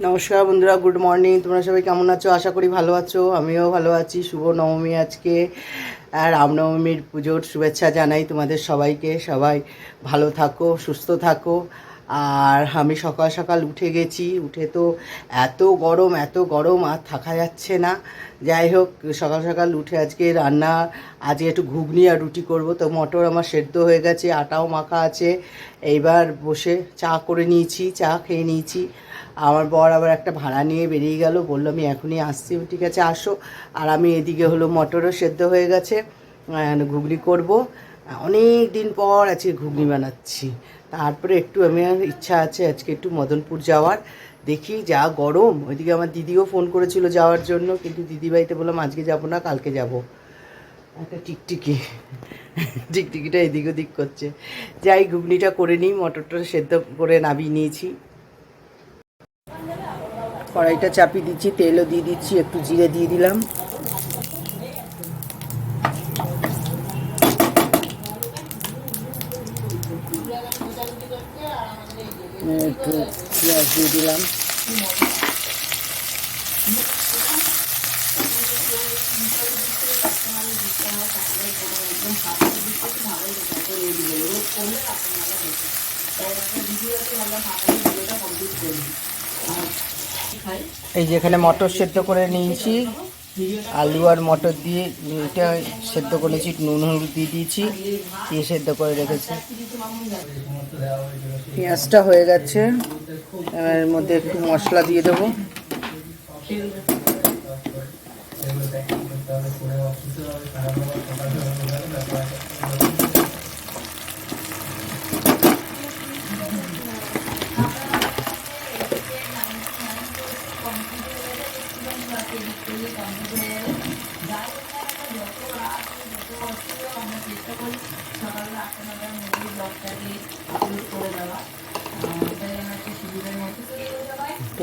নমস্কার বন্ধুরা, good morning. তোমরা সবাই কেমন আছো? আশা করি ভালো আছো। আমিও ভালো আছি। শুভ নবমী আজকে। আর রামনবমীর পুজোর শুভেচ্ছা জানাই তোমাদের সবাইকে। সবাই ভালো থাকো, সুস্থ থাকো। আর আমি সকাল সকাল উঠে গেছি। উঠে তো এত গরম এত গরম, আর থাকা যাচ্ছে না। যাই হোক, সকাল সকাল উঠে আজকে রান্না, আজকে একটু ঘুগনি আর রুটি করব। তো মটর আমার সেদ্ধ হয়ে গেছে, আটাও মাখা আছে। এইবার বসে চা করে নিয়েছি, চা খেয়ে নিয়েছি। আমার বর আবার একটা ভাড়া নিয়ে বেরিয়ে গেল, বলল, আমি এখনই আসছি, ঠিক আছে, আসো। আর আমি এদিকে হলো মটরও সেদ্ধ হয়ে গেছে ঘুগনি করব। অনেক দিন পর আজকে ঘুগনি বানাচ্ছি। তারপরে একটু আমি ইচ্ছা আছে আজকে একটু মদনপুর যাওয়ার। দেখি, যা গরম। ওইদিকে আমার দিদিও ফোন করেছিল যাওয়ার জন্য, কিন্তু দিদিবাড়িতে বললাম আজকে যাব না, কালকে যাব। একটা টিকটিকি, টিকটিকিটা এদিক ওদিক করছে। যাই, ঘুগনিটা করে নিই, মটরটা সেদ্ধ করে নামিয়ে নিয়েছি। কড়াইটা চাপিয়ে দিচ্ছি তেলও দিয়ে দিচ্ছি একটু জিরে দিয়ে দিলাম। একটু পেঁয়াজ দিয়ে দিলাম। এই যে এখানে মটর সেদ্ধ করে নিয়েছি। আলু আর মটর দিয়ে এটা সেদ্ধ করেছি নুন, হলুদ দিয়ে দিয়েছি, দিয়ে সেদ্ধ করে রেখেছি। পেঁয়াজটা হয়ে গেছে এর মধ্যে একটু মশলা দিয়ে দেবো।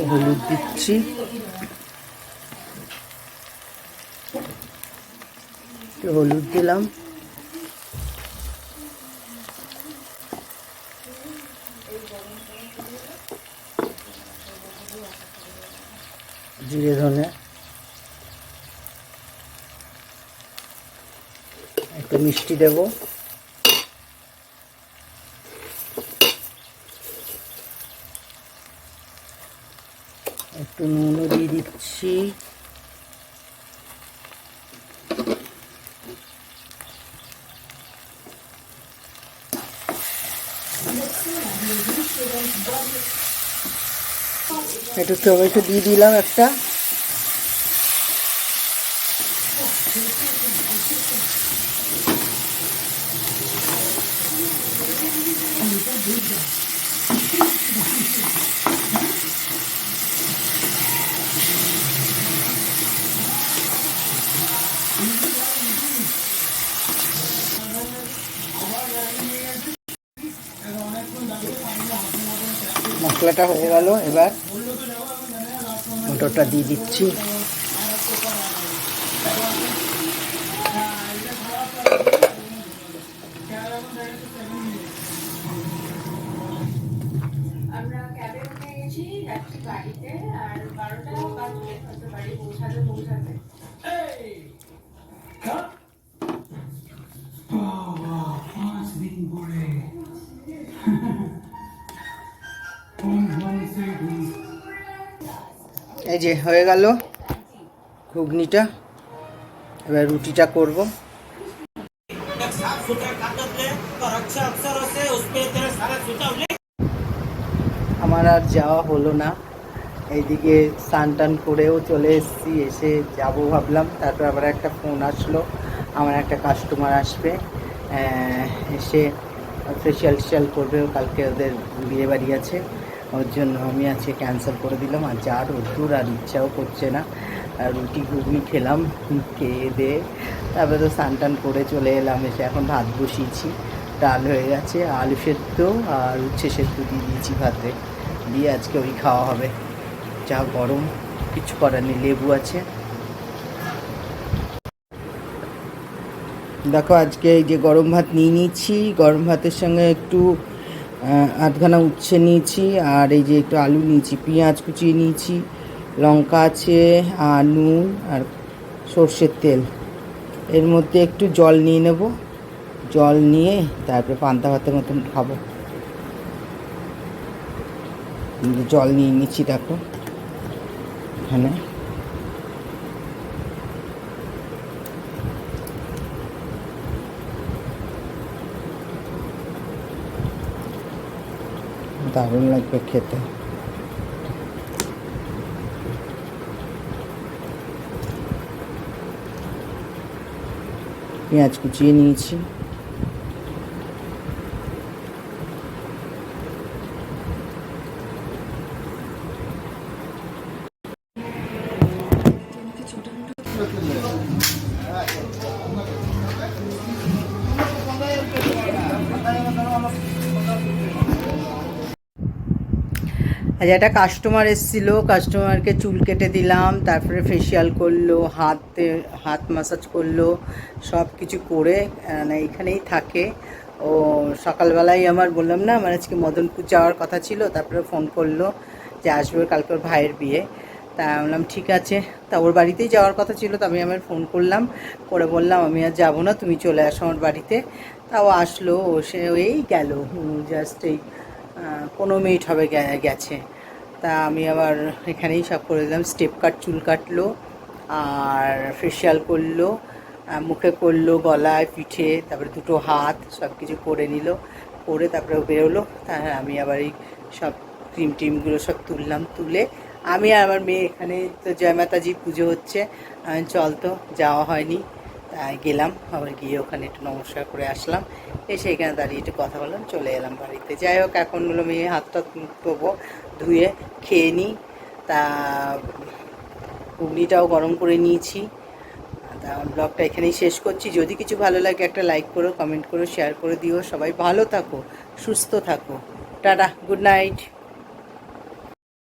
হলুদ দিচ্ছি। হলুদ দিলাম। জিরে ধনে একটু মিষ্টি দেবো। একটু নুনও দিয়ে দিচ্ছি। একটু টমেটো দিয়ে দিলাম একটা। মশলাটা হয়ে গেল এবার মোটরটা দিয়ে দিচ্ছি। যে হয়ে গেল ঘুগনিটা, এবার রুটিটা করব। আমার আর যাওয়া হলো না। এইদিকে স্নান টান করেও চলে এসেছি, এসে যাব ভাবলাম। তারপর আবার একটা ফোন আসলো, আমার একটা কাস্টমার আসবে। এসে ফেশিয়াল টেশিয়াল করবে কালকে ওদের বিয়ে বাড়ি আছে। ওর জন্য আমি আজকে ক্যান্সেল করে দিলাম। আর যা রোদ্দুর আর ইচ্ছাও করছে না, আর রুটি ঘুগনি খেলাম, খেয়ে দিয়ে তারপরে তো স্নান টান করে চলে এলাম, এসে এখন ভাত বসিয়েছি। ডাল হয়ে গেছে, আলু সেদ্ধ আর উচ্ছে সেদ্ধ দিয়ে দিয়েছি ভাতে। দিয়ে আজকে ওই খাওয়া হবে। যা গরম, কিছু করার নেই, লেবু আছে। দেখো, আজকে এই যে গরম ভাত নিয়ে নিয়েছি। গরম ভাতের সঙ্গে একটু আধখানা উচ্ছে নিয়েছি, আর এই যে একটু আলু নিয়েছি, পেঁয়াজ কুচিয়ে নিয়েছি, লঙ্কা আছে, আর নুন, আর সর্ষের তেল। এর মধ্যে একটু জল নিয়ে নেব। জল নিয়ে তারপরে পান্তা ভাতের মতন খাব। জল নিয়ে নিচ্ছি, দেখো। এখানে। দারুণ লাগবে খেতে। পেঁয়াজ কুচিয়ে নিয়েছি। আজ একটা কাস্টমার এসেছিল কাস্টমারকে চুল কেটে দিলাম, তারপরে ফেসিয়াল করল, হাতে হাত মাসাজ করল সব কিছু করে মানে এখানেই থাকে। ও সকালবেলায় আমার বললাম, না আমার আজকে মদনপুর যাওয়ার কথা ছিল। তারপরে ফোন করল যে, আসবে কালকে ওর ভাইয়ের বিয়ে। তা বললাম, ঠিক আছে। তা ওর বাড়িতেই যাওয়ার কথা ছিল, তা আমি আমার ফোন করলাম। করে বললাম, আমি আর যাব না, তুমি চলে আসো আমার বাড়িতে। তাও আসলো, ও সে এই গেল। জাস্ট এই পনেরো মিনিট হবে গেছে। তা আমি আবার এখানেই সব করে দিলাম। স্টেপ কাট, চুল কাটলো, আর ফেসিয়াল করল মুখে করল, গলায়, পিঠে, তারপরে দুটো হাত সব কিছু করে নিল। করে তারপরে বেরোলো। তা আমি আবার এই সব ক্রিম টিমগুলো সব তুললাম, তুলে আমি আর আমার মেয়ে এখানে তো জয় মাতাজি পুজো হচ্ছে। চল তো, যাওয়া হয়নি। গেলাম, আবার গিয়ে ওখানে একটু নমস্কার করে আসলাম। এসে এখানে দাঁড়িয়ে একটু কথা বললাম, চলে এলাম বাড়িতে। যাই হোক, এখন হলো মেয়ে হাতটা ধোবো, ধুয়ে খেয়ে নিই। তা ঘুগনিটাও গরম করে নিয়েছি। তা ব্লগটা এখানেই শেষ করছি। যদি কিছু ভালো লাগে একটা লাইক করো, কমেন্ট করো, শেয়ার করে দিও। সবাই ভালো থাকো, সুস্থ থাকো। Tata, good night.